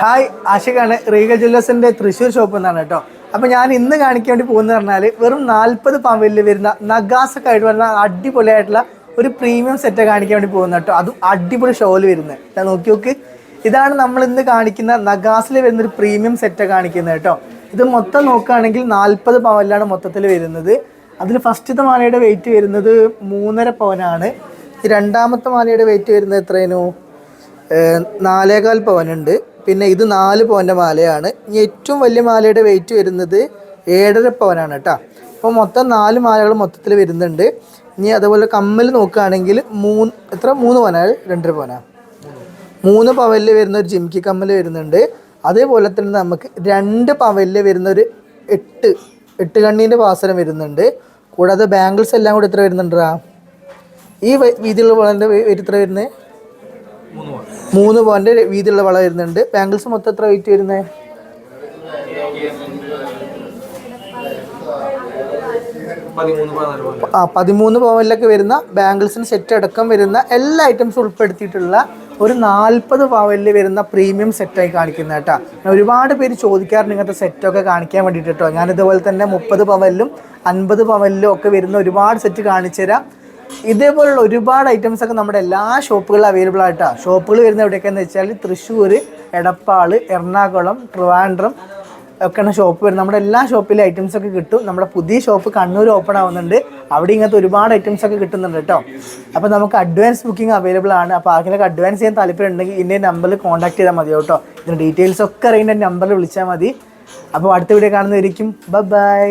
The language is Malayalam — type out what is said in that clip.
ഹായ് ആഷിഖാണ്. റീഗൽ ജ്വല്ലേഴ്സിന്റെ തൃശ്ശൂർ ഷോപ്പ് എന്നാണ് കേട്ടോ. അപ്പൊ ഞാൻ ഇന്ന് കാണിക്കാൻ വേണ്ടി പോകുന്നത് പറഞ്ഞാൽ വെറും നാല്പത് പവലിൽ വരുന്ന നഗാസൊക്കെ ആയിട്ട് വരുന്ന അടിപൊളിയായിട്ടുള്ള ഒരു പ്രീമിയം സെറ്റ് കാണിക്കാൻ വേണ്ടി പോകുന്നത് കേട്ടോ. അതും അടിപൊളി ഷോയിൽ വരുന്നത് ഞാൻ നോക്കി നോക്ക്. ഇതാണ് നമ്മൾ ഇന്ന് കാണിക്കുന്ന നഗാസിൽ വരുന്ന ഒരു പ്രീമിയം സെറ്റ് കാണിക്കുന്നത് കേട്ടോ. ഇത് മൊത്തം നോക്കുകയാണെങ്കിൽ നാൽപ്പത് പവനിലാണ് മൊത്തത്തിൽ വരുന്നത്. അതിൽ ഫസ്റ്റത്തെ മാലയുടെ വെയിറ്റ് വരുന്നത് മൂന്നര പവനാണ്. രണ്ടാമത്തെ മാലയുടെ വെയിറ്റ് വരുന്നത് എത്രയേനു നാലേകാൽ പവനുണ്ട്. പിന്നെ ഇത് നാല് പവന്റെ മാലയാണ്. ഇനി ഏറ്റവും വലിയ മാലയുടെ വെയിറ്റ് വരുന്നത് ഏഴര പവനാണ് കേട്ടോ. അപ്പോൾ മൊത്തം നാല് മാലകൾ മൊത്തത്തിൽ വരുന്നുണ്ട്. ഇനി അതുപോലെ കമ്മൽ നോക്കുകയാണെങ്കിൽ മൂന്ന് എത്ര? മൂന്ന് പവനാണ് രണ്ടര പവനാണ് മൂന്ന് പവലിൽ വരുന്ന ഒരു ജിംകി കമ്മൽ വരുന്നുണ്ട്. അതേപോലെ തന്നെ നമുക്ക് രണ്ട് പവലിൽ വരുന്ന ഒരു എട്ട് എട്ട് കണ്ണീന്റെ പാസരം വരുന്നുണ്ട്. കൂടാതെ ബാംഗിൾസ് എല്ലാം കൂടി എത്ര വരുന്നുണ്ടാ ഈ വീതിയിലുള്ള പോലെ എത്ര വരുന്നത്? മൂന്ന് പോയിന്റ് വീതിയുള്ള വള വരുന്നുണ്ട്. ബാംഗിൾസ് മൊത്തം എത്ര വെയിറ്റ് വരുന്നത് ആ പതിമൂന്ന് പവനിലൊക്കെ വരുന്ന ബാംഗിൾസിന് സെറ്റ് അടക്കം വരുന്ന എല്ലാ ഐറ്റംസ് ഉൾപ്പെടുത്തിയിട്ടുള്ള ഒരു നാൽപ്പത് പവനിൽ വരുന്ന പ്രീമിയം സെറ്റായി കാണിക്കുന്ന കേട്ടോ. ഒരുപാട് പേര് ചോദിക്കാറുണ്ട് ഇങ്ങനത്തെ സെറ്റൊക്കെ കാണിക്കാൻ വേണ്ടിയിട്ട് കേട്ടോ. ഞാനിതുപോലെ തന്നെ മുപ്പത് പവനിലും അൻപത് പവനിലും ഒക്കെ വരുന്ന ഒരുപാട് സെറ്റ് കാണിച്ചു തരാം ഇതേപോലുള്ള ഒരുപാട് ഐറ്റംസ് ഒക്കെ നമ്മുടെ എല്ലാ ഷോപ്പുകളിലും അവൈലബിൾ ആയിട്ടാണ് ഷോപ്പുകൾ വരുന്ന എവിടെയൊക്കെയെന്ന് വെച്ചാൽ തൃശ്ശൂർ എടപ്പാൾ എറണാകുളം ട്രിവാൻഡ്രം ഒക്കെയാണ് ഷോപ്പ് വരുന്നത്. നമ്മുടെ എല്ലാ ഷോപ്പിലും ഐറ്റംസ് ഒക്കെ കിട്ടും. നമ്മുടെ പുതിയ ഷോപ്പ് കണ്ണൂർ ഓപ്പൺ ആവുന്നുണ്ട്. അവിടെ ഇങ്ങനത്തെ ഒരുപാട് ഐറ്റംസ് ഒക്കെ കിട്ടുന്നുണ്ട് കേട്ടോ അപ്പോൾ നമുക്ക് അഡ്വാൻസ് ബുക്കിംഗ് അവൈലബിൾ ആണ്. അപ്പോൾ ആർക്കെങ്കിലും അഡ്വാൻസ് ചെയ്യാൻ താല്പര്യം ഉണ്ടെങ്കിൽ ഇന്ന നമ്പറിൽ കോൺടാക്ട് ചെയ്താൽ മതി കേട്ടോ ഇതിന്റെ ഡീറ്റെയിൽസ് ഒക്കെ അറിയേണ്ട നമ്പറിൽ വിളിച്ചാൽ മതി. അപ്പോൾ അടുത്ത വീഡിയോ കാണുന്നതായിരിക്കും ബൈ